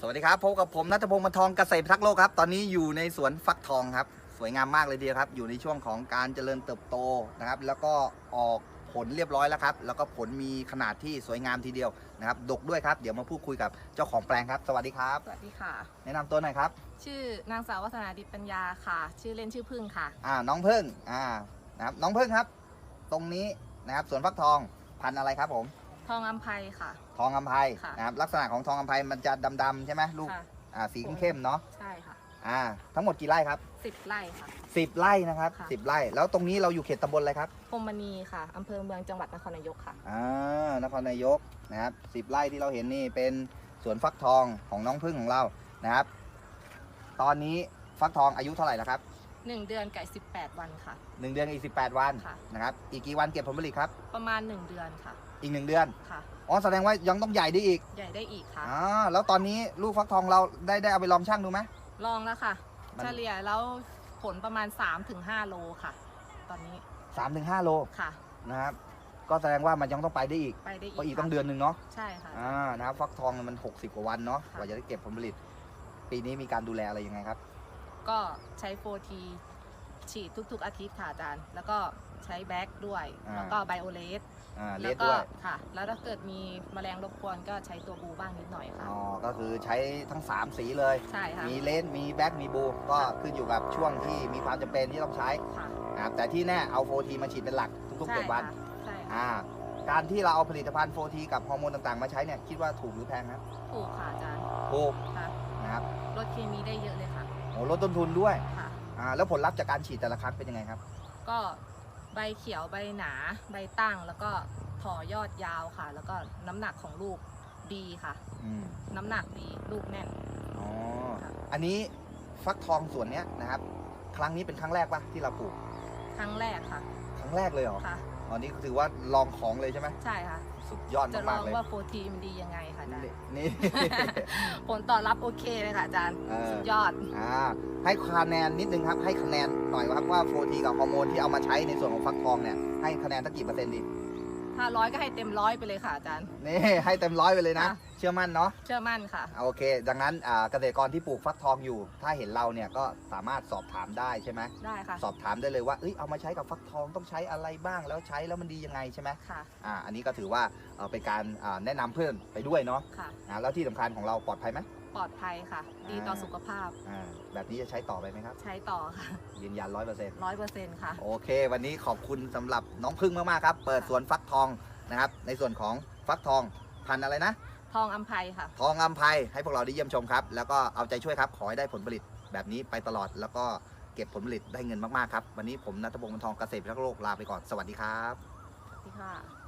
สวัสดีครับพบกับผมนัทพงศ์บรรทองเกษตรพิทักษ์โลกครับ ตอนนี้อยู่ในสวนฟักทองครับ สวยงามมากเลยทีเดียวครับ อยู่ในช่วงของการเจริญเติบโตนะครับ แล้วก็ออกผลเรียบร้อยแล้วครับ แล้วก็ผลมีขนาดที่สวยงามทีเดียวนะครับ ดกด้วยครับ เดี๋ยวมาพูดคุยกับเจ้าของแปลงครับ สวัสดีครับ สวัสดีค่ะ แนะนำตัวหน่อยครับ ชื่อนางสาววัฒนาดิษฐ์ปัญญาค่ะ ชื่อเล่นชื่อพึ่งค่ะ อ่า น้องพึ่ง อ่า นะครับ น้องพึ่งครับ ตรงนี้นะครับ สวนฟักทอง พันธุ์อะไรครับผม ทองอัมไพค่ะ ทองอำไพค่ะนะครับลักษณะของทองอำไพมันจะดำๆใช่ไหมลูกค่ะ อ่าสีเข้มๆเนาะใช่ค่ะอ่าทั้งหมดกี่ไร่ครับสิบไร่ค่ะ สิบไร่นะครับค่ะ สิบไร่แล้วตรงนี้เราอยู่เขตตำบลอะไรครับพรหมณีค่ะอำเภอเมืองจังหวัดนครนายกค่ะ อ่านครนายกนะครับสิบไร่ที่เราเห็นนี่เป็นสวนฟักทองของน้องพึ่งของเรานะครับ ตอนนี้ฟักทองอายุเท่าไหร่แล้วครับ หนึ่งเดือนไก่สิบแปดวันค่ะ หนึ่งเดือนอีกสิบแปดวันค่ะ นะครับ อีกกี่วันเก็บผลผลิตครับ ประมาณหนึ่งเดือนค่ะ อีกหนึ่งเดือน ค่ะ อ๋อแสดงว่ายังต้องใหญ่ได้อีกใหญ่ได้อีกค่ะอ่าแล้วตอนนี้ลูกฟักทองเราได้ได้เอาไปลองช่างดูไหม ลองแล้วค่ะ มัน เฉลี่ยแล้วผลประมาณ3-5โลค่ะ ตอนนี้สามถึงห้าโลค่ะ นะครับ ก็แสดงว่ามันยังต้องไปได้อีกไปได้อีกก็อีกค่ะต้องเดือนหนึ่งเนาะ ใช่ค่ะ อ่า นะครับฟักทองมัน 60 กว่าวันเนาะ ค่ะ กว่าจะได้เก็บผลผลิต ปีนี้มีการดูแลอะไรยังไงครับ ก็ใช้โฟทีฉีดทุก ๆ อาทิตย์ค่ะอาจารย์ แล้วก็ใช้แบ็กด้วย อ่า แล้วก็ไบโอเลสอ่าเลแล้สวก็ด้วยค่ะ แล้วถ้าเกิดมีแมลงรบกวนก็ใช้ตัวบูบ้างนิดหน่อยค่ะ อ๋อก็คือใช้ทั้ง 3 สีเลย ใช่ค่ะมีเลนส์มีแบ็กมีบู ก็ขึ้นอยู่กับช่วงที่มีความจำเป็นที่ต้องใช้ค่ะนะครับแต่ที่แน่เอาโฟทีมาฉีดเป็นหลักทุกๆใช่เจ็ดวันค่ะใช่ค่ะอ่าการที่เราเอาผลิตภัณฑ์โฟทีกับฮอร์โมนต่างๆ มาใช้เนี่ยคิดว่าถูกหรือแพงครับถูกค่ะอาจารย์ถูกค่ะนะครับ ลดเคมีได้เยอะเลยค่ะ โอ้ลดต้นทุนด้วยค่ะ อ่าแล้วผลลัพธ์จากการฉีดแต่ละครั้งเป็นยังไงครับ ก็ใบเขียวใบหนาใบตั้ง แล้วก็ถ่อยอดยาวค่ะ แล้วก็น้ำหนักของลูกดีค่ะ อืมน้ำหนักดีลูกแน่น อ๋อค่ะอันนี้ฟักทองส่วนเนี้ยนะครับ ครั้งนี้เป็นครั้งแรกปะที่เราปลูกครั้งแรกค่ะครั้งแรกเลยเหรอค่ะ ตอนนี้ถือว่าลองของเลยใช่ไหมใช่ค่ะ สุดยอดจะลมาอกงๆเลยว่าโฟทีมันดียังไงค่ะอาจารย์ นี่ ผลตอบรับโอเคเลยค่ะอาจารย์เออ สุดยอด อ่าให้คะแนนนิดนึงครับให้คะแนนหน่อยครับว่าโฟทีกับฮอร์โมนที่เอามาใช้ในส่วนของฟักทองเนี่ยให้คะแนนสักกี่เปอร์เซ็นต์ดี ถ้าร้อยก็ให้เต็มร้อยไปเลยค่ะอาจารย์ นี่ให้เต็มร้อยไปเลยนะ ค่ะ เชื่อมั่นเนาะเชื่อมั่นค่ะ โอเค ดังนั้นอ่าเกษตรกรที่ปลูกฟักทองอยู่ ถ้าเห็นเราเนี่ยก็สามารถสอบถามได้ใช่ไหมได้ค่ะสอบถามได้เลยว่าเอ้ยเอามาใช้กับฟักทองต้องใช้อะไรบ้างแล้วใช้แล้วมันดียังไงใช่ไหมค่ะอ่าอันนี้ก็ถือว่าเอ่อเป็นการอ่าแนะนำเพื่อนไปด้วยเนาะค่ะอ่าแล้วที่สำคัญของเราปลอดภัยไหม ปลอดภัยค่ะ ดีต่อสุขภาพ อ่าแบบนี้จะใช้ต่อไปไหมครับ ใช้ต่อค่ะยืนยันร้อยเปอร์เซ็นต์ร้อยเปอร์เซ็นต์ค่ะ โอเค วันนี้ขอบคุณสำหรับน้องพึ่งมากๆครับ เปิดสวนฟักทองนะครับ ในส่วนของฟักทองพันธุ์อะไรนะ ทองอัมไพค่ะ ทองอัมไพให้พวกเราได้เยี่ยมชมครับ แล้วก็เอาใจช่วยครับ ขอให้ได้ผลผลิตแบบนี้ไปตลอด แล้วก็เก็บผลผลิตได้เงินมากๆครับ วันนี้ผมนัทพงศ์บรรทองเกษตรพิทักษ์โลกลาไปก่อน สวัสดีครับ สวัสดีค่ะ